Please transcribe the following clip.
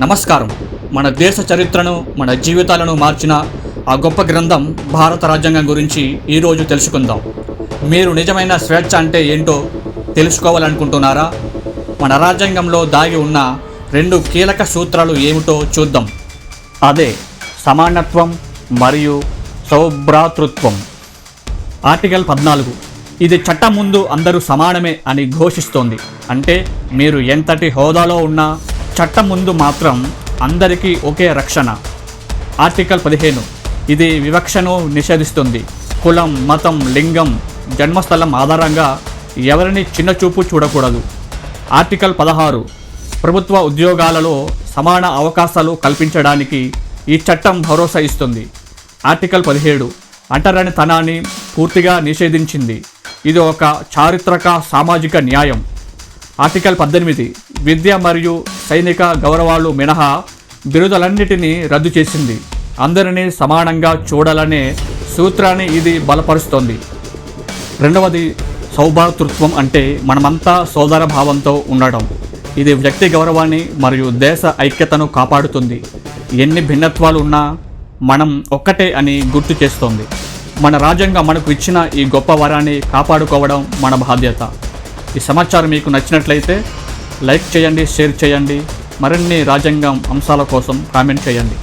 నమస్కారం. మన దేశ చరిత్రను మన జీవితాలను మార్చిన ఆ గొప్ప గ్రంథం భారత రాజ్యాంగం గురించి ఈరోజు తెలుసుకుందాం. మీరు నిజమైన స్వేచ్ఛ అంటే ఏంటో తెలుసుకోవాలనుకుంటున్నారా? మన రాజ్యాంగంలో దాగి ఉన్న రెండు కీలక సూత్రాలు ఏమిటో చూద్దాం. అదే సమానత్వం మరియు సౌభ్రాతృత్వం. ఆర్టికల్ పద్నాలుగు. ఇది చట్టం ముందు అందరూ సమానమే అని ఘోషిస్తోంది. అంటే మీరు ఎంతటి హోదాలో ఉన్నా చట్టం ముందు మాత్రం అందరికీ ఒకే రక్షణ. ఆర్టికల్ పదిహేను. ఇది వివక్షను నిషేధిస్తుంది. కులం మతం లింగం జన్మస్థలం ఆధారంగా ఎవరిని చిన్నచూపు చూడకూడదు. ఆర్టికల్ పదహారు. ప్రభుత్వ ఉద్యోగాలలో సమాన అవకాశాలు కల్పించడానికి ఈ చట్టం భరోసా ఇస్తుంది. ఆర్టికల్ పదిహేడు. అంటరానితనాన్ని పూర్తిగా నిషేధించింది. ఇది ఒక చారిత్రక సామాజిక న్యాయం. ఆర్టికల్ పద్దెనిమిది. విద్య మరియు సైనిక గౌరవాలు మినహా బిరుదులన్నిటినీ రద్దు చేసింది. అందరినీ సమానంగా చూడాలనే సూత్రాన్ని ఇది బలపరుస్తోంది. రెండవది సౌభాతృత్వం అంటే మనమంతా సోదర భావంతో ఉండడం. ఇది వ్యక్తి గౌరవాన్ని మరియు దేశ ఐక్యతను కాపాడుతుంది. ఎన్ని భిన్నత్వాలు ఉన్నా మనం ఒక్కటే అని గుర్తు చేస్తోంది. మన రాజ్యాంగం మనకు ఇచ్చిన ఈ గొప్ప వరాన్ని కాపాడుకోవడం మన బాధ్యత. ఈ సమాచారం మీకు నచ్చినట్లయితే లైక్ చేయండి షేర్ చేయండి మరిన్ని రాజ్యాంగం అంశాల కోసం కామెంట్ చేయండి.